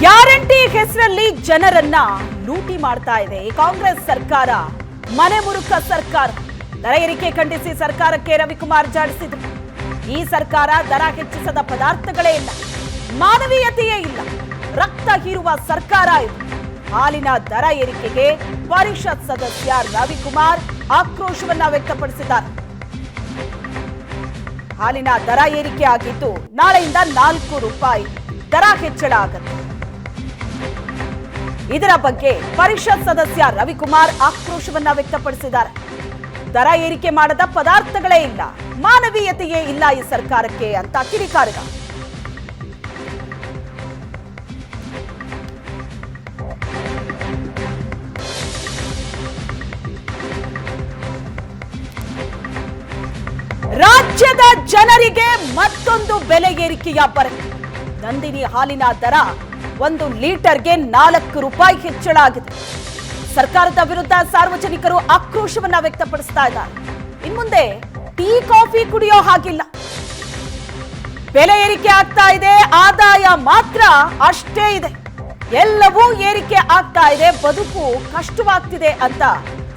Guarantee ಹೆಸರಲ್ಲಿ ಜನರನ್ನ ಲೂಟಿ ಮಾಡ್ತಾ ಇದೆ. ಕಾಂಗ್ರೆಸ್ ಸರ್ಕಾರ, ಮನೆ ಮುರುಕ ಸರ್ಕಾರ, ದರ ಏರಿಕೆ ಖಂಡಿಸಿ ಸರ್ಕಾರಕ್ಕೆ ರವಿಕುಮಾರ್ ಜಾಡಿಸಿದ್ರು. ಈ ಸರ್ಕಾರ ದರ ಹೆಚ್ಚಿಸದ ಪದಾರ್ಥಗಳೇ ಇಲ್ಲ, ಮಾನವೀಯತೆಯೇ ಇಲ್ಲ, ರಕ್ತ ಹೀರುವ ಸರ್ಕಾರ ಇದು. ಹಾಲಿನ ದರ ಏರಿಕೆಗೆ ಪರಿಷತ್ ಸದಸ್ಯ ರವಿಕುಮಾರ್ ಆಕ್ರೋಶವನ್ನ ವ್ಯಕ್ತಪಡಿಸಿದ್ದಾರೆ. ಹಾಲಿನ ದರ ಏರಿಕೆ ಆಗಿದ್ದು ನಾಳೆಯಿಂದ ನಾಲ್ಕು ರೂಪಾಯಿ ದರ ಹೆಚ್ಚಳ ಆಗುತ್ತೆ. ಇದರ ಬಗ್ಗೆ ಪರಿಷತ್ ಸದಸ್ಯ ರವಿಕುಮಾರ್ ಆಕ್ರೋಶವನ್ನ ವ್ಯಕ್ತಪಡಿಸಿದ್ದಾರೆ. ದರ ಏರಿಕೆ ಮಾಡದ ಪದಾರ್ಥಗಳೇ ಇಲ್ಲ, ಮಾನವೀಯತೆಯೇ ಇಲ್ಲ ಈ ಸರ್ಕಾರಕ್ಕೆ ಅಂತ ಕಿಡಿಕಾರಿದ. ರಾಜ್ಯದ ಜನರಿಗೆ ಮತ್ತೊಂದು ಬೆಲೆ ಏರಿಕೆಯ ಬರ ನಂದಿನಿ ಹಾಲಿನ ದರ ಒಂದು ಲೀಟರ್ಗೆ ನಾಲ್ಕು ರೂಪಾಯಿ ಹೆಚ್ಚಳ ಆಗಿದೆ ಸರ್ಕಾರದ ವಿರುದ್ಧ ಸಾರ್ವಜನಿಕರು ಆಕ್ರೋಶವನ್ನ ವ್ಯಕ್ತಪಡಿಸ್ತಾ ಇದ್ದಾರೆ. ಇನ್ಮುಂದೆ ಟೀ ಕಾಫಿ ಕುಡಿಯೋ ಹಾಗಿಲ್ಲ. ಬೆಲೆ ಏರಿಕೆ ಆಗ್ತಾ ಇದೆ ಆದಾಯ ಮಾತ್ರ ಅಷ್ಟೇ ಇದೆ. ಎಲ್ಲವೂ ಏರಿಕೆ ಆಗ್ತಾ ಇದೆ ಬದುಕು ಕಷ್ಟವಾಗ್ತಿದೆ ಅಂತ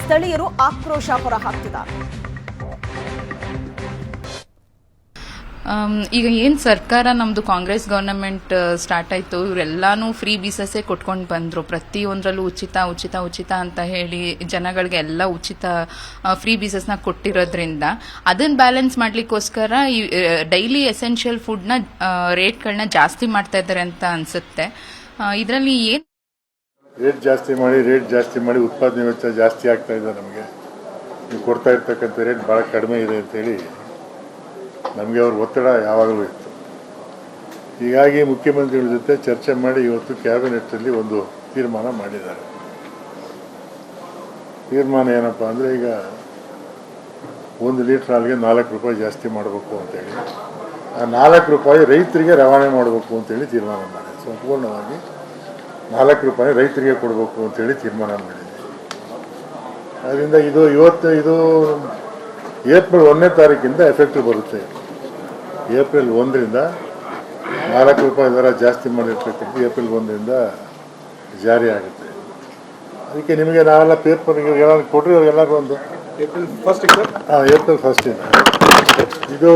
ಸ್ಥಳೀಯರು ಆಕ್ರೋಶ ಹೊರಹಾಕ್ತಿದ್ದಾರೆ. ಆಮ್, ಈಗ ಏನು ಸರ್ಕಾರ ನಮ್ಮದು ಕಾಂಗ್ರೆಸ್ ಗವರ್ನಮೆಂಟ್ ಸ್ಟಾರ್ಟ್ ಆಯ್ತು, ಇವರೆಲ್ಲಾನು ಫ್ರೀ ಬೀಸಸ್ಸೇ ಕೊಟ್ಕೊಂಡು ಬಂದರು. ಪ್ರತಿಯೊಂದರಲ್ಲೂ ಉಚಿತ ಉಚಿತ ಉಚಿತ ಅಂತ ಹೇಳಿ ಜನಗಳಿಗೆ ಎಲ್ಲ ಉಚಿತ ಫ್ರೀ ಬೀಸಸ್ನ ಕೊಟ್ಟಿರೋದ್ರಿಂದ ಅದನ್ನ ಬ್ಯಾಲೆನ್ಸ್ ಮಾಡ್ಲಿಕ್ಕೋಸ್ಕರ ಡೈಲಿ ಎಸೆನ್ಷಿಯಲ್ ಫುಡ್ನ ರೇಟ್ಗಳನ್ನ ಜಾಸ್ತಿ ಮಾಡ್ತಾ ಇದ್ದಾರೆ ಅಂತ ಅನ್ಸುತ್ತೆ. ಇದರಲ್ಲಿ ಏನು ರೇಟ್ ಜಾಸ್ತಿ ಮಾಡಿ ರೇಟ್ ಜಾಸ್ತಿ ಮಾಡಿ ಉತ್ಪಾದನೆ ವೆಚ್ಚ ಜಾಸ್ತಿ ಆಗ್ತಾ ಇದೆ ನಮಗೆ. ಕೊಡ್ತಾ ಇರ್ತಕ್ಕಂಥ ರೇಟ್ ಭಾಳ ಕಡಿಮೆ ಇದೆ ಅಂತೇಳಿ ನಮಗೆ ಅವ್ರ ಒತ್ತಡ ಯಾವಾಗಲೂ ಇತ್ತು. ಹೀಗಾಗಿ ಮುಖ್ಯಮಂತ್ರಿಗಳ ಜೊತೆ ಚರ್ಚೆ ಮಾಡಿ ಇವತ್ತು ಕ್ಯಾಬಿನೆಟ್ಟಲ್ಲಿ ಒಂದು ತೀರ್ಮಾನ ಮಾಡಿದ್ದಾರೆ. ತೀರ್ಮಾನ ಏನಪ್ಪ ಅಂದರೆ ಈಗ ಒಂದು ಲೀಟ್ರ್ ಹಾಲಿಗೆ ನಾಲ್ಕು ರೂಪಾಯಿ ಜಾಸ್ತಿ ಮಾಡಬೇಕು ಅಂತೇಳಿ. ಆ ನಾಲ್ಕು ರೂಪಾಯಿ ರೈತರಿಗೆ ರವಾನೆ ಮಾಡಬೇಕು ಅಂತೇಳಿ ತೀರ್ಮಾನ ಮಾಡಿದೆ ಸಂಪೂರ್ಣವಾಗಿ ನಾಲ್ಕು ರೂಪಾಯಿ ರೈತರಿಗೆ ಕೊಡಬೇಕು ಅಂತೇಳಿ ತೀರ್ಮಾನ ಮಾಡಿದೆ ಅದರಿಂದ ಇದು ಇವತ್ತು ಇದು ಏಪ್ರಿಲ್ ಒಂದನೇ ತಾರೀಕಿಂದ ಎಫೆಕ್ಟ್ ಬರುತ್ತೆ. ಏಪ್ರಿಲ್ ಒಂದರಿಂದ ನಾಲ್ಕು ರೂಪಾಯಿ ದರ ಜಾಸ್ತಿ ಮಾಡಿರ್ತಕ್ಕಂಥ ಏಪ್ರಿಲ್ ಒಂದರಿಂದ ಜಾರಿ ಆಗುತ್ತೆ. ಅದಕ್ಕೆ ನಿಮಗೆ ನಾವೆಲ್ಲ ಪೇಪರ್ ಎಲ್ಲ ಕೊಟ್ಟರೆ ಎಲ್ಲರಿಗೂ ಒಂದು ಏಪ್ರಿಲ್ ಫಸ್ಟ್ ಹಾಂ ಏಪ್ರಿಲ್ ಫಸ್ಟಿಂದ ಇದು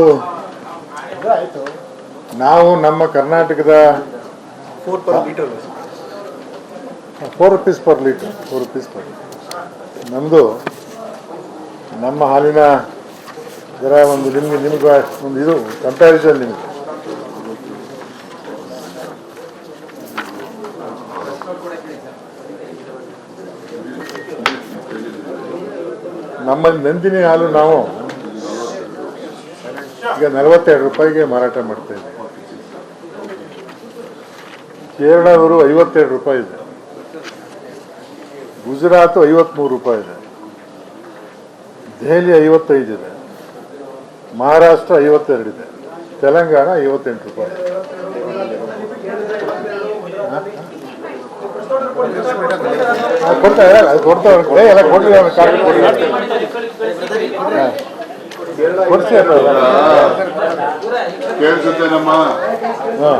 ನಾವು ನಮ್ಮ ಕರ್ನಾಟಕದ four per litre four rupees per litre four rupees per ನಮ್ಮದು ನಮ್ಮ ಹಾಲಿನ ದರ ಒಂದು ನಿಮಗೆ, ನಿಮ್ಗೆ ಒಂದು ಇದು ಕಂಪ್ಯಾರಿಸನ್ ನಿಮಗೆ. ನಮ್ಮಲ್ಲಿ ನಂದಿನಿ ಹಾಲು ನಾವು ಈಗ ನಲವತ್ತೆರಡು ರೂಪಾಯಿಗೆ ಮಾರಾಟ ಮಾಡ್ತಾ ಇದ್ದೀವಿ. ಕೇರಳದವರು ಐವತ್ತೆರಡು ರೂಪಾಯಿ ಇದೆ. ಗುಜರಾತ್ ಐವತ್ಮೂರು ರೂಪಾಯಿ ಇದೆ. ದೆಹಲಿ ಐವತ್ತೈದು ಇದೆ. ಮಹಾರಾಷ್ಟ್ರ ಐವತ್ತೆರಡು ಇದೆ ತೆಲಂಗಾಣ ಐವತ್ತೆಂಟು ರೂಪಾಯಿ. ಕೊಡ್ತಾರೆ ಅದು ಕೊಡ್ತಾರೆ ಏ, ಎಲ್ಲ. ಕೊಡ್ಸಿ ಅಲ್ಲ ಕೇಳಿಸುತ್ತೆ ನಮ್ಮ ಹಾಂ.